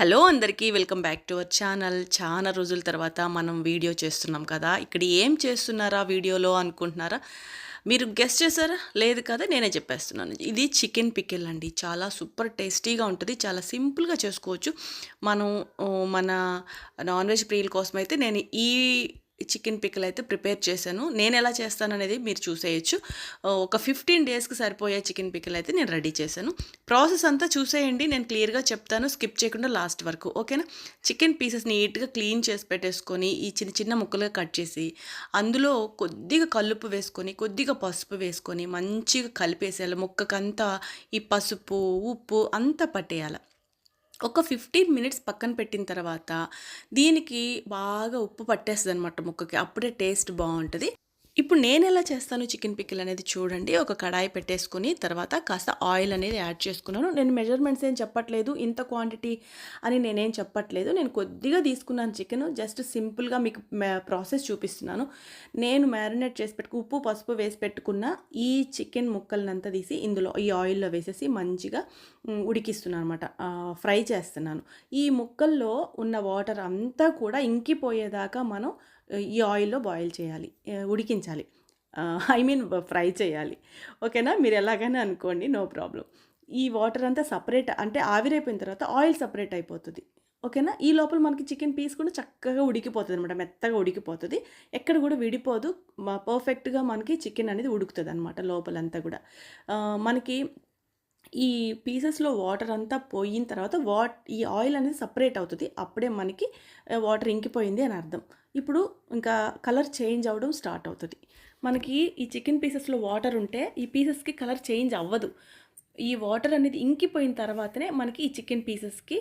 Hello అందరికీ welcome back to our channel. చాలా రోజుల తర్వాత మనం వీడియో చేస్తున్నాం కదా. ఇక్కడ ఏం చేస్తున్నారా వీడియోలో అనుకుంటున్నారా? మీరు గెస్ట్ చేశారా? లేదు కదా నేనే చెప్పేస్తున్నాను. ఇది చికెన్ పికిల్ అండి. చాలా సూపర్ టేస్టీగా ఉంటుంది. చాలా సింపుల్గా చేసుకోవచ్చు. మనం మన నాన్ వెజ్ ప్రియుల కోసం అయితే నేను ఈ చికెన్ పిక్కలు అయితే ప్రిపేర్ చేశాను. నేను ఎలా చేస్తాను అనేది మీరు చూసేయచ్చు. ఒక ఫిఫ్టీన్ డేస్కి సరిపోయే చికెన్ పిక్కలు అయితే నేను రెడీ చేశాను. ప్రాసెస్ అంతా చూసేయండి. నేను క్లియర్గా చెప్తాను. స్కిప్ చేయకుండా లాస్ట్ వరకు ఓకేనా? చికెన్ పీసెస్ నీట్గా క్లీన్ చేసి పెట్టేసుకొని ఈ చిన్న చిన్న ముక్కలుగా కట్ చేసి అందులో కొద్దిగా కలుపు వేసుకొని కొద్దిగా పసుపు వేసుకొని మంచిగా కలిపేసేయాలి. ముక్కకంతా ఈ పసుపు ఉప్పు అంతా పట్టేయాలి. ఒక ఫిఫ్టీన్ మినిట్స్ పక్కన పెట్టిన తర్వాత దీనికి బాగా ఉప్పు పట్టేస్తుంది అనమాట ముక్కకి. అప్పుడే టేస్ట్ బాగుంటుంది. ఇప్పుడు నేను ఎలా చేస్తాను చికెన్ పిక్కిల్ అనేది చూడండి. ఒక కడాయి పెట్టేసుకుని తర్వాత కాస్త ఆయిల్ అనేది యాడ్ చేసుకున్నాను. నేను మెజర్మెంట్స్ ఏం చెప్పట్లేదు. ఇంత క్వాంటిటీ అని నేనేం చెప్పట్లేదు. నేను కొద్దిగా తీసుకున్నాను చికెన్. జస్ట్ సింపుల్గా మీకు ప్రాసెస్ చూపిస్తున్నాను. నేను మ్యారినేట్ చేసి పెట్టుకు ఉప్పు పసుపు వేసి పెట్టుకున్న ఈ చికెన్ ముక్కలనంతా తీసి ఇందులో ఈ ఆయిల్లో వేసేసి మంచిగా ఉడికిస్తున్నాను అనమాట ఫ్రై చేస్తున్నాను. ఈ ముక్కల్లో ఉన్న వాటర్ అంతా కూడా ఇంకిపోయేదాకా మనం ఈ ఆయిల్లో బాయిల్ చేయాలి ఉడికించాలి. ఐ మీన్ ఫ్రై చేయాలి. ఓకేనా? మీరు ఎలాగైనా అనుకోండి నో ప్రాబ్లం. ఈ వాటర్ అంతా సపరేట్ అంటే ఆవిరైపోయిన తర్వాత ఆయిల్ సపరేట్ అయిపోతుంది. ఓకేనా? ఈ లోపల మనకి చికెన్ పీస్ కూడా చక్కగా ఉడికిపోతుంది అనమాట మెత్తగా ఉడికిపోతుంది. ఎక్కడ కూడా విడిపోదు పర్ఫెక్ట్గా మనకి చికెన్ అనేది ఉడుకుతుంది అనమాట లోపలంతా కూడా. మనకి ఈ పీసెస్లో వాటర్ అంతా పోయిన తర్వాత వాట్ ఈ ఆయిల్ అనేది సపరేట్ అవుతుంది. అప్పుడే మనకి వాటర్ ఇంకిపోయింది అని అర్థం. ఇప్పుడు ఇంకా కలర్ చేంజ్ అవ్వడం స్టార్ట్ అవుతుంది. మనకి ఈ చికెన్ పీసెస్లో వాటర్ ఉంటే ఈ పీసెస్కి కలర్ చేంజ్ అవ్వదు. ఈ వాటర్ అనేది ఇంకిపోయిన తర్వాతనే మనకి ఈ చికెన్ పీసెస్కి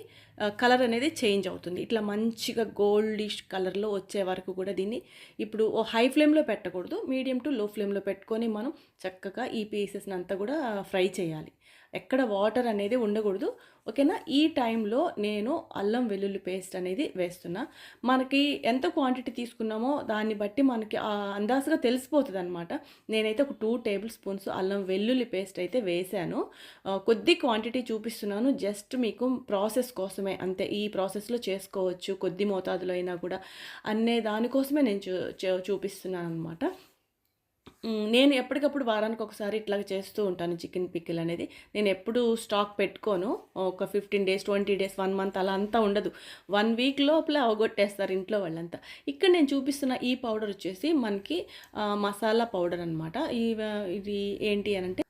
కలర్ అనేది చేంజ్ అవుతుంది. ఇట్లా మంచిగా గోల్డిష్ కలర్లో వచ్చే వరకు కూడా దీన్ని ఇప్పుడు ఓ హై ఫ్లేమ్లో పెట్టకూడదు. మీడియం టు లో ఫ్లేమ్లో పెట్టుకొని మనం చక్కగా ఈ పీసెస్ని అంతా కూడా ఫ్రై చేయాలి. ఎక్కడ వాటర్ అనేది ఉండకూడదు. ఓకేనా? ఈ టైంలో నేను అల్లం వెల్లుల్లి పేస్ట్ అనేది వేస్తున్నా. మనకి ఎంత క్వాంటిటీ తీసుకున్నామో దాన్ని బట్టి మనకి అందాజుగా తెలిసిపోతుంది అనమాట నేనైతే ఒక టూ టేబుల్ స్పూన్స్ అల్లం వెల్లుల్లి పేస్ట్ అయితే వేశాను కొద్ది క్వాంటిటీ చూపిస్తున్నాను. జస్ట్ మీకు ప్రాసెస్ కోసమే. అంతే ఈ ప్రాసెస్లో చేసుకోవచ్చు. కొద్ది మోతాదులో అయినా కూడా. అనే దానికోసమే నేను చూ చూపిస్తున్నాను అనమాట నేను ఎప్పటికప్పుడు వారానికి ఒకసారి ఇట్లా చేస్తూ ఉంటాను చికెన్ పిక్కిల్ అనేది. నేను ఎప్పుడు స్టాక్ పెట్టుకోను. ఒక fifteen days twenty days one month అలా అంతా ఉండదు. వన్ వీక్ లోపల అవగొట్టేస్తారు ఇంట్లో వాళ్ళంతా. ఇక్కడ నేను చూపిస్తున్న ఈ పౌడర్ వచ్చేసి మనకి మసాలా పౌడర్ అనమాట ఈ ఇది ఏంటి అని అంటే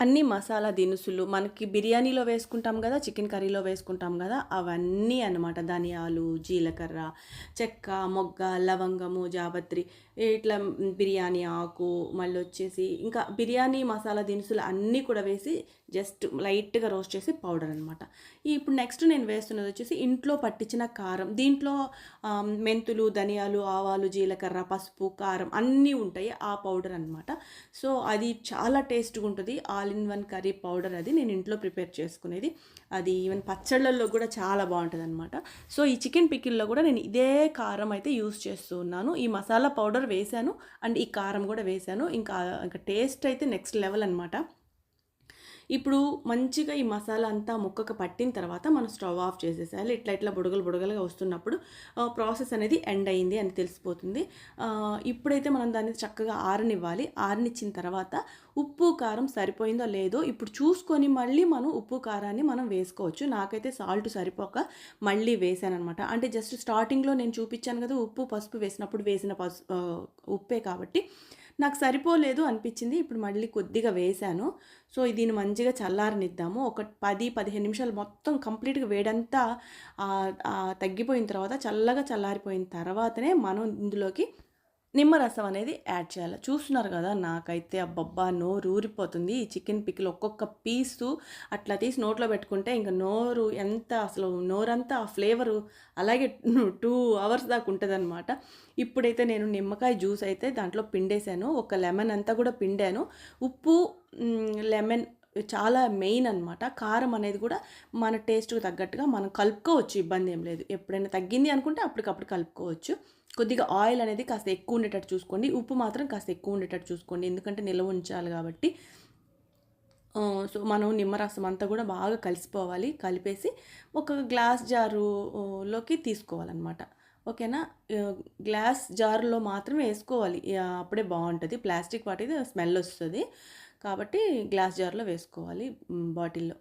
అన్ని మసాలా దినుసులు. మనకి బిర్యానీలో వేసుకుంటాం కదా చికెన్ కర్రీలో వేసుకుంటాం కదా అవన్నీ అన్నమాట. ధనియాలు జీలకర్ర చెక్క మొగ్గ లవంగము జాపత్రి ఇట్లా బిర్యానీ ఆకు మళ్ళీ వచ్చేసి ఇంకా బిర్యానీ మసాలా దినుసులు అన్నీ కూడా వేసి జస్ట్ లైట్గా రోస్ట్ చేసి పౌడర్ అనమాట ఇప్పుడు నెక్స్ట్ నేను వేస్తున్నది వచ్చేసి ఇంట్లో పట్టించిన కారం. దీంట్లో మెంతులు ధనియాలు ఆవాలు జీలకర్ర పసుపు కారం అన్నీ ఉంటాయి ఆ పౌడర్ అనమాట సో అది చాలా టేస్ట్గా ఉంటుంది. All in one curry powder అది నేను ఇంట్లో ప్రిపేర్ చేసుకునేది. అది ఈవెన్ పచ్చళ్ళల్లో కూడా చాలా బాగుంటుంది అనమాట సో ఈ చికెన్ పికిల్లో కూడా నేను ఇదే కారం అయితే యూస్ చేస్తూ ఉన్నాను. ఈ మసాలా పౌడర్ వేశాను. అండ్ ఈ కారం కూడా వేశాను. ఇంకా ఇంకా టేస్ట్ అయితే నెక్స్ట్ లెవెల్ అనమాట ఇప్పుడు మంచిగా ఈ మసాలా అంతా ముక్కకు పట్టిన తర్వాత మనం స్టవ్ ఆఫ్ చేసేసేయాలి. ఇట్లా ఇట్లా బుడగలు బుడగలుగా వస్తున్నప్పుడు ప్రాసెస్ అనేది ఎండ్ అయింది అని తెలిసిపోతుంది. ఇప్పుడైతే మనం దాన్ని చక్కగా ఆరనివ్వాలి. ఆరనిచ్చిన తర్వాత ఉప్పు కారం సరిపోయిందో లేదో ఇప్పుడు చూసుకొని మళ్ళీ మనం ఉప్పు కారాన్ని మనం వేసుకోవచ్చు. నాకైతే సాల్ట్ సరిపోక మళ్ళీ వేసాను అనమాట అంటే జస్ట్ స్టార్టింగ్లో నేను చూపించాను కదా ఉప్పు పసుపు వేసినప్పుడు వేసిన పసు ఉప్పే కాబట్టి నాకు సరిపోలేదు అనిపించింది. ఇప్పుడు మళ్ళీ కొద్దిగా వేశాను. సో దీన్ని మంచిగా చల్లారనిద్దాము. ఒక పది పదిహేను నిమిషాలు మొత్తం కంప్లీట్గా వేడంతా తగ్గిపోయిన తర్వాత చల్లగా చల్లారిపోయిన తర్వాతనే మనం ఇందులోకి నిమ్మరసం అనేది యాడ్ చేయాలి. చూస్తున్నారు కదా నాకైతే అబ్బబ్బా నోరు ఊరిపోతుంది. ఈ చికెన్ పికిల్ ఒక్కొక్క పీసు అట్లా తీసి నోట్లో పెట్టుకుంటే ఇంకా నోరు ఎంత అసలు నోరంతా ఆ ఫ్లేవరు అలాగే టూ అవర్స్ దాకా ఉంటుంది ఇప్పుడైతే నేను నిమ్మకాయ జ్యూస్ అయితే దాంట్లో పిండేశాను. ఒక లెమన్ అంతా కూడా పిండాను. ఉప్పు లెమన్ చాలా మెయిన్ అనమాట కారం అనేది కూడా మన టేస్ట్కి తగ్గట్టుగా మనం కలుపుకోవచ్చు ఇబ్బంది ఏం లేదు. ఎప్పుడైనా తగ్గింది అనుకుంటే అప్పటికప్పుడు కలుపుకోవచ్చు. కొద్దిగా ఆయిల్ అనేది కాస్త ఎక్కువ ఉండేటట్టు చూసుకోండి. ఉప్పు మాత్రం కాస్త ఎక్కువ ఉండేటట్టు చూసుకోండి. ఎందుకంటే నిల్వ ఉంచాలి కాబట్టి. సో మనం నిమ్మరసం అంతా కూడా బాగా కలిసిపోవాలి. కలిపేసి ఒక గ్లాస్ జారు లోకి తీసుకోవాలన్నమాట. ఓకేనా? గ్లాస్ జారులో మాత్రమే వేసుకోవాలి. అప్పుడే బాగుంటుంది. ప్లాస్టిక్ వాటిది స్మెల్ వస్తుంది. కాబట్టి గ్లాస్ జార్లో వేసుకోవాలి బాటిల్లో.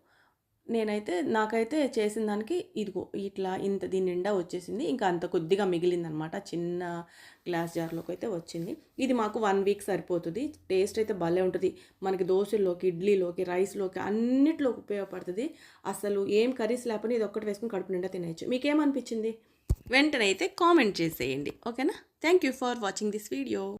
నేనైతే నాకైతే చేసిన దానికి ఇదిగో ఇట్లా ఇంత దీని నిండా వచ్చేసింది. ఇంకా అంత కొద్దిగా మిగిలిందనమాట. చిన్న గ్లాస్ జార్లోకి అయితే వచ్చింది. ఇది మాకు వన్ వీక్ సరిపోతుంది. టేస్ట్ అయితే భలే ఉంటుంది. మనకి దోశల్లోకి ఇడ్లీలోకి రైస్లోకి అన్నిట్లోకి ఉపయోగపడుతుంది. అసలు ఏం కర్రీస్ లేకపోయినా ఇది ఒక్కటి వేసుకుని కడుపు నిండా తినేయచ్చు. మీకేమనిపించింది? వెంటనే అయితే కామెంట్ చేసేయండి. ఓకేనా? Thank you for watching this video.